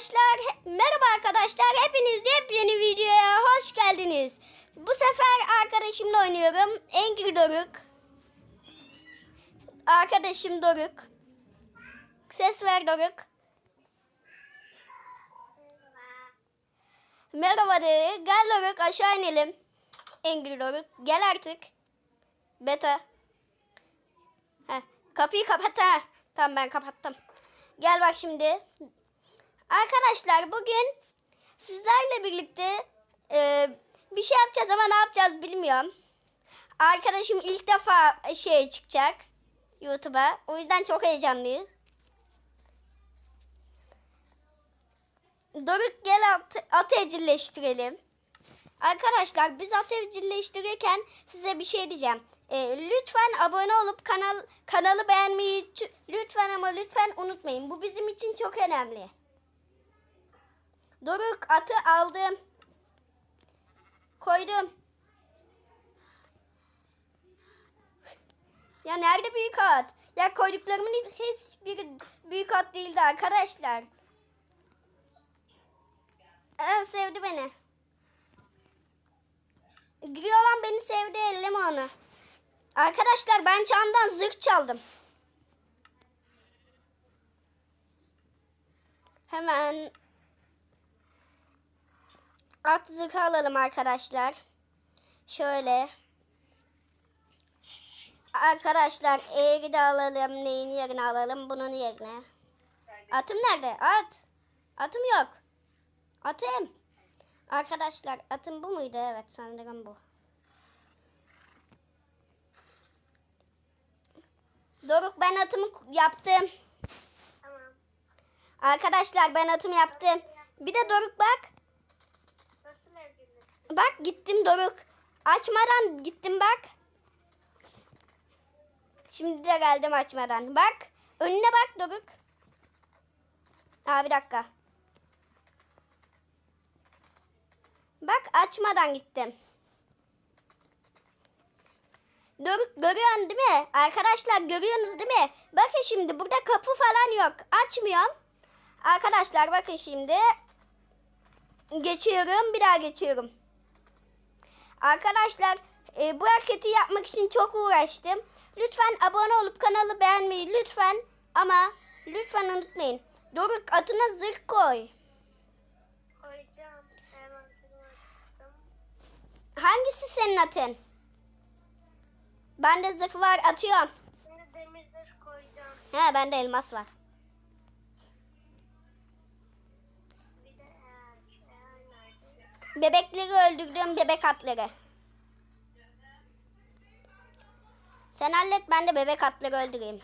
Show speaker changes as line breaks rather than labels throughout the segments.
arkadaşlar, merhaba arkadaşlar. Hepiniz yepyeni videoya hoş geldiniz. Bu sefer arkadaşımla oynuyorum. Engin Doruk. Arkadaşım Doruk. Ses ver Doruk. Merhaba de. Gel Doruk aşağı inelim. Engin Doruk. Gel artık. Beta. Heh, kapıyı kapat ha. Tamam ben kapattım. Gel bak şimdi. Arkadaşlar bugün sizlerle birlikte e, bir şey yapacağız ama ne yapacağız bilmiyorum. Arkadaşım ilk defa şey çıkacak YouTube'a. O yüzden çok heyecanlıyım. Doruk gel at, at evcilleştirelim. Arkadaşlar biz at evcilleştirirken size bir şey diyeceğim. E, lütfen abone olup kanal kanalı beğenmeyi lütfen ama lütfen unutmayın. Bu bizim için çok önemli. Doruk atı aldım. Koydum. Ya nerede büyük at? Ya koyduklarımın hiçbiri büyük at değildi arkadaşlar. Aa, sevdi beni. Gri olan beni sevdi elleme onu. Arkadaşlar ben Çağan'dan zırh çaldım. Hemen at zırhı alalım arkadaşlar. Şöyle. Arkadaşlar eğri de alalım. Neyin yerine alalım? Bunun yerine. Atım nerede? At. Atım yok. Atım. Arkadaşlar atım bu muydu? Evet sanırım bu. Doruk ben atımı yaptım.
Tamam.
Arkadaşlar ben atım yaptım. Bir de Doruk bak. Bak gittim Doruk. Açmadan gittim bak. Şimdi de geldim açmadan. Bak. Önüne bak Doruk. Aa bir dakika. Bak açmadan gittim. Doruk görüyorsun değil mi? Arkadaşlar görüyorsunuz değil mi? Bakın şimdi burada kapı falan yok. Açmıyorum. Arkadaşlar bakın şimdi. Geçiyorum bir daha geçiyorum. Arkadaşlar e, bu hareketi yapmak için çok uğraştım. Lütfen abone olup kanalı beğenmeyi lütfen ama lütfen unutmayın. Doruk atına zırh koy.
Koyacağım.
Hangisi senin atın? Bende zırh var atıyorum.
Şimdi demir zırh koyacağım.
He bende elmas var.
Bir de eğer, eğer nerede?
Bebekleri öldürdüğüm bebek atları. Sen hallet ben de bebek atları öldüreyim.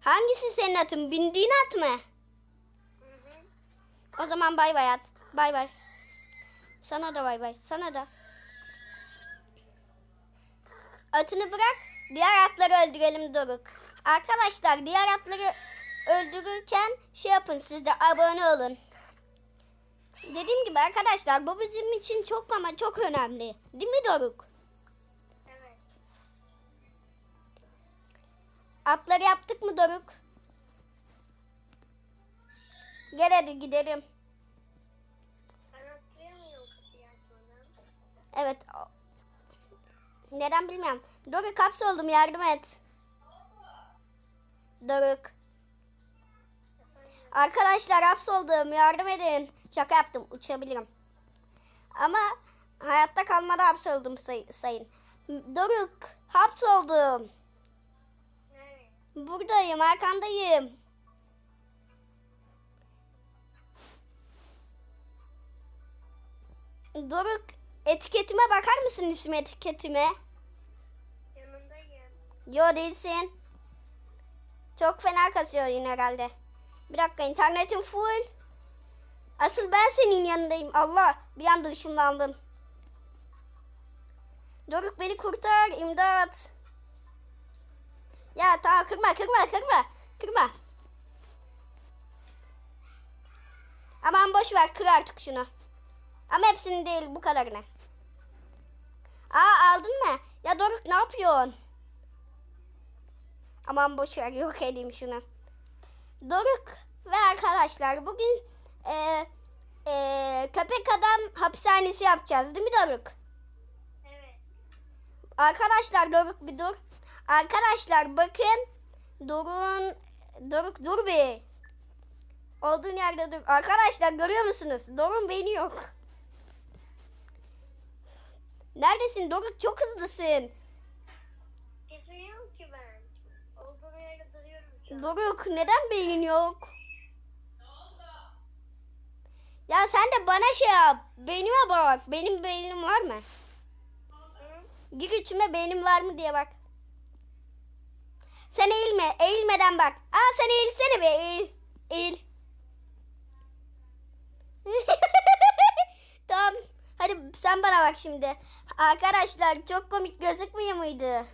Hangisi senin atın? Bindiğin at mı? O zaman bay bay at. Bay bay. Sana da bay bay. Sana da. Atını bırak. Diğer atları öldürelim Doruk. Arkadaşlar diğer atları öldürürken şey yapın siz de abone olun. Dediğim gibi arkadaşlar bu bizim için çok ama çok önemli. Değil mi Doruk?
Evet.
Atları yaptık mı Doruk? Gel hadi gidelim. Evet. Neden bilmiyorum. Doruk hapsoldum yardım et. Doruk. Arkadaşlar hapsoldum yardım edin. Şaka yaptım uçabilirim. Ama hayatta kalmada hapsoldum say- sayın. Doruk hapsoldum.
Nereye?
Buradayım arkandayım. Doruk etiketime bakar mısın isim etiketime?
Yanındayım.
Yo değilsin. Çok fena kasıyor yine herhalde. Bir dakika internetim full. Asıl ben senin yanındayım. Allah bir anda ışınlandın. Doruk beni kurtar imdat. Ya tamam kırma kırma kırma. Kırma. Aman boş ver kır artık şunu. Ama hepsini değil bu kadarını. Aa aldın mı? Ya Doruk ne yapıyorsun? Aman boş ver yok edeyim şunu. Doruk ve arkadaşlar bugün e, e, köpek adam hapishanesi yapacağız değil mi Doruk?
Evet.
Arkadaşlar Doruk bir dur. Arkadaşlar bakın. Doruk'un Doruk dur bir. Olduğun yerde dur. Arkadaşlar görüyor musunuz? Doruk'un beyni yok. Neredesin Doruk? Çok hızlısın.
Kesiliyorum ki ben. Olduğum yerde duruyorum şu an.
Doruk neden beynin yok? Ya sen de bana şey yap. Beynime bak. Benim beynim var mı? Gir içime beynim var mı diye bak. Sen eğilme. Eğilmeden bak. Aa sen eğilsene be. Eğil. Eğil. tamam. Hadi sen bana bak şimdi. Arkadaşlar çok komik gözükmüyor muydu?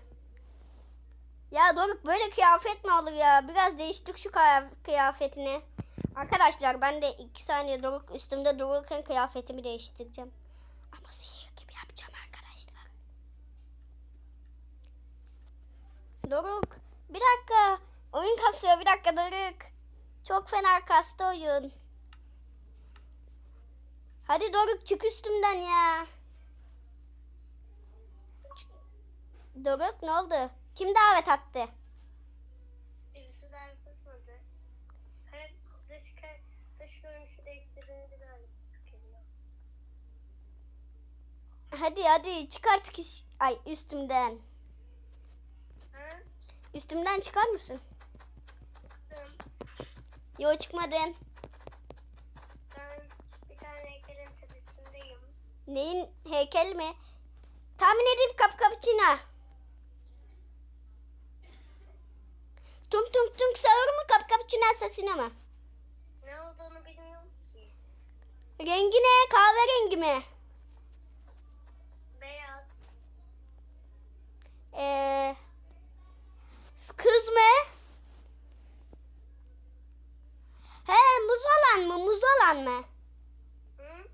Ya Doruk böyle kıyafet mi olur ya? Biraz değiştir şu kıyaf- kıyafetini. Arkadaşlar ben de iki saniye Doruk üstümde dururken kıyafetimi değiştireceğim. Ama sihir gibi yapacağım arkadaşlar. Doruk bir dakika. Oyun kasıyor bir dakika Doruk. Çok fena kastı oyun. Hadi Doruk çık üstümden ya. Doruk ne oldu? Kim davet attı?
Birisi daha yapmadı. Hayır, dış, dış görünüşü değiştirince iyisi geliyor.
Hadi hadi çıkart kiş. Ay üstümden.
Ha?
Üstümden çıkar mısın?
Çıktım.
Yo çıkmadın.
Ben bir tane heykelin tepesindeyim.
Neyin heykel mi? Tahmin edeyim kap Tung tung tung sağır mı kap kapçina sesine mi?
Ne olduğunu bilmiyorum ki.
Rengi ne? Kahverengi mi?
Beyaz.
Ee, kız mı? He muz olan mı? Muz olan mı?
Hı?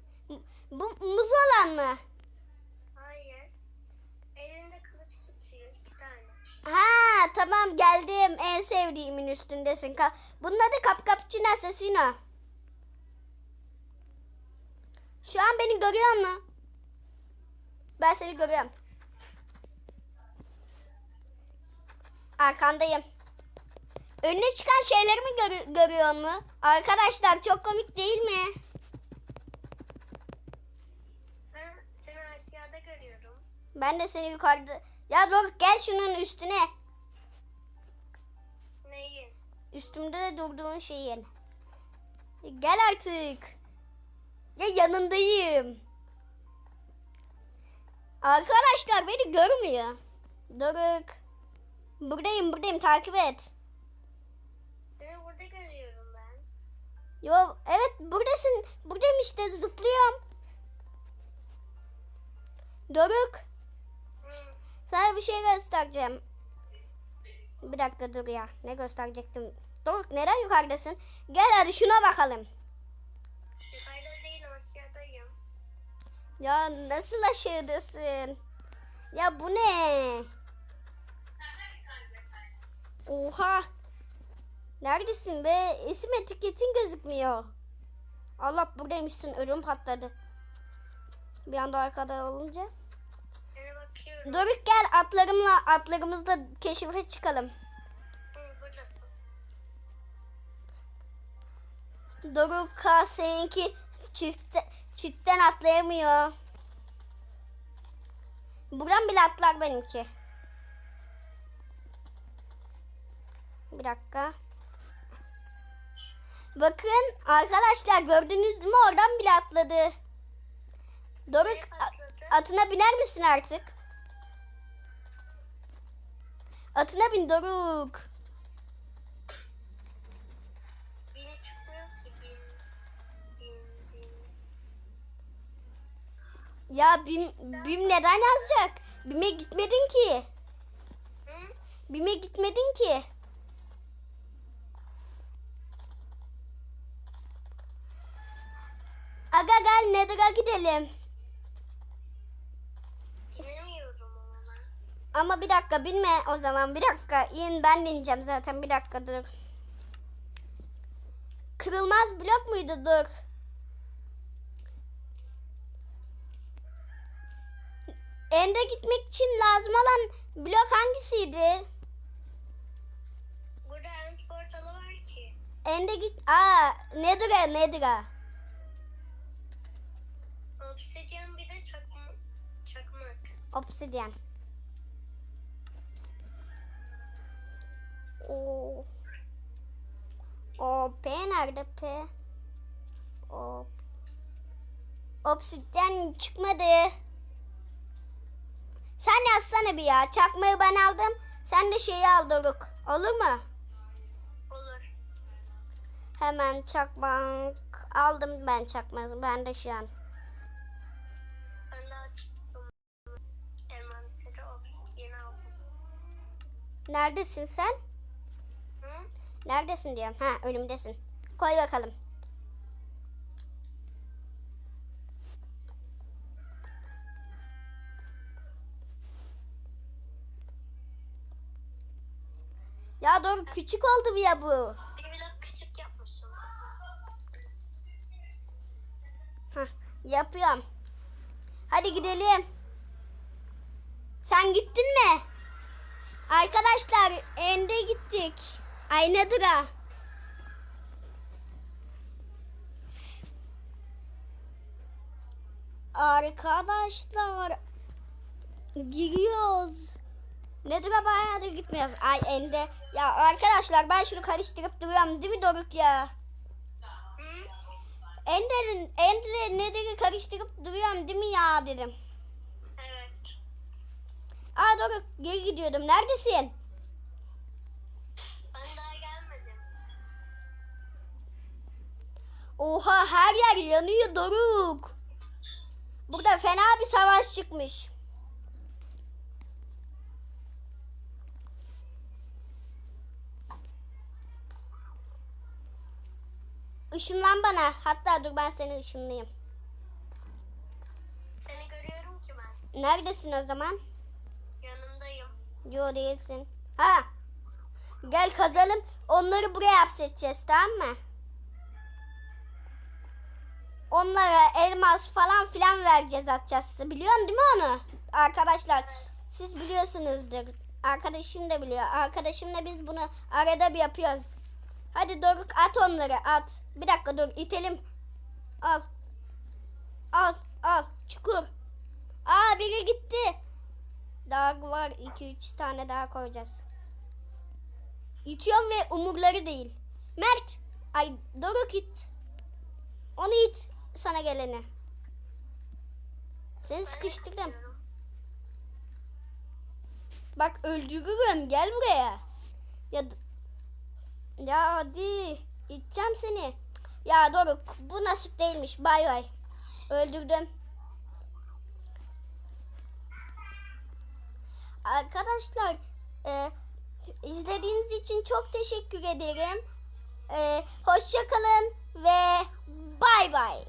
Bu muz olan mı?
Hayır. Elinde kılıç tutuyor iki tane.
Ha tamam geldim. En sevdiğimin üstündesin. Bunun adı Kap Kapçino Assassino. Şu an beni görüyor musun? Ben seni görüyorum. Arkandayım. Önüne çıkan şeylerimi gör- görüyor mu? Arkadaşlar çok komik değil mi?
Ben seni aşağıda görüyorum.
Ben de seni yukarıda... Ya dur gel şunun üstüne.
Neyi?
Üstümde de durduğun şeyin. Gel artık. Ya yanındayım. Arkadaşlar beni görmüyor. Doruk. Buradayım buradayım takip et.
Seni burada görüyorum ben.
Yo evet buradasın. Buradayım işte zıplıyorum. Doruk. Sana bir şey göstereceğim. Bir dakika dur ya. Ne gösterecektim? Doruk neden yukarıdasın? Gel hadi şuna bakalım.
Yukarıda değilim aşağıdayım.
Ya nasıl aşağıdasın? Ya bu ne? Oha. Neredesin be? İsim etiketin gözükmüyor. Allah buradaymışsın. Ölüm patladı. Bir anda arkada olunca. Doruk gel atlarımla atlarımızla keşife çıkalım. Doruk ha seninki çifte, çiftten atlayamıyor. Buradan bile atlar benimki. Bir dakika. Bakın arkadaşlar gördünüz mi? Oradan bile atladı. Doruk atına biner misin artık? Atına bin Doruk.
Bini çıkmıyor ki. Bin. Bin. Bin.
Ya Bim, Bim neden yazacak? Bim'e gitmedin ki.
Hı?
Bim'e gitmedin ki. Aga gel Nether'a gidelim.
Ama
bir dakika binme o zaman. Bir dakika in ben ineceğim zaten. Bir dakika dur. Kırılmaz blok muydu? Dur. Ende gitmek için lazım olan blok hangisiydi?
Burada end portalı var ki.
Ende git. Aa, Nedra, Nedra.
Obsidian bir de çakma, çakmak.
Obsidian. Oo. O P nerede P? O. Obsidian çıkmadı. Sen yazsana bir ya. Çakmayı ben aldım. Sen de şeyi al Doruk. Olur mu?
Olur.
Hemen çakmak aldım ben çakmayı. Ben de şu an. Neredesin sen? Neredesin diyorum. Ha önümdesin. Koy bakalım. Ya doğru küçük oldu bu ya bu.
Bir blok küçük yapmışsın.
Hah, yapıyorum. Hadi gidelim. Sen gittin mi? Arkadaşlar ende gittik. Ay ne dura. Arkadaşlar giriyoruz. Ne dura bayağıdır gitmiyoruz. Ay ende. Ya arkadaşlar ben şunu karıştırıp duruyorum değil mi Doruk ya? Ender'in Ender'le Nether'ı karıştırıp duruyorum değil mi ya dedim.
Evet.
Aa doğru geri gidiyordum. Neredesin?
Ben daha gelmedim.
Oha her yer yanıyor Doruk. Burada fena bir savaş çıkmış. Işınlan bana. Hatta dur ben seni ışınlayayım.
Seni görüyorum ki ben.
Neredesin o zaman?
Yanındayım.
Yo değilsin. Ha. Gel kazalım. Onları buraya hapsedeceğiz tamam mı? Onlara elmas falan filan vereceğiz atacağız. Biliyorsun değil mi onu? Arkadaşlar siz biliyorsunuzdur. Arkadaşım da biliyor. Arkadaşımla biz bunu arada bir yapıyoruz. Hadi Doruk at onları at. Bir dakika dur itelim. Al. Al al çukur. Aa biri gitti. Daha var 2-3 tane daha koyacağız. İtiyorum ve umurları değil. Mert. Ay Doruk it. Onu it. Sana geleni. Seni sıkıştırdım. Bak öldürürüm. Gel buraya. Ya ya hadi. İteceğim seni. Ya Doruk bu nasip değilmiş. Bay bay. Öldürdüm. Arkadaşlar e, izlediğiniz için çok teşekkür ederim. E, hoşça kalın ve bay bay.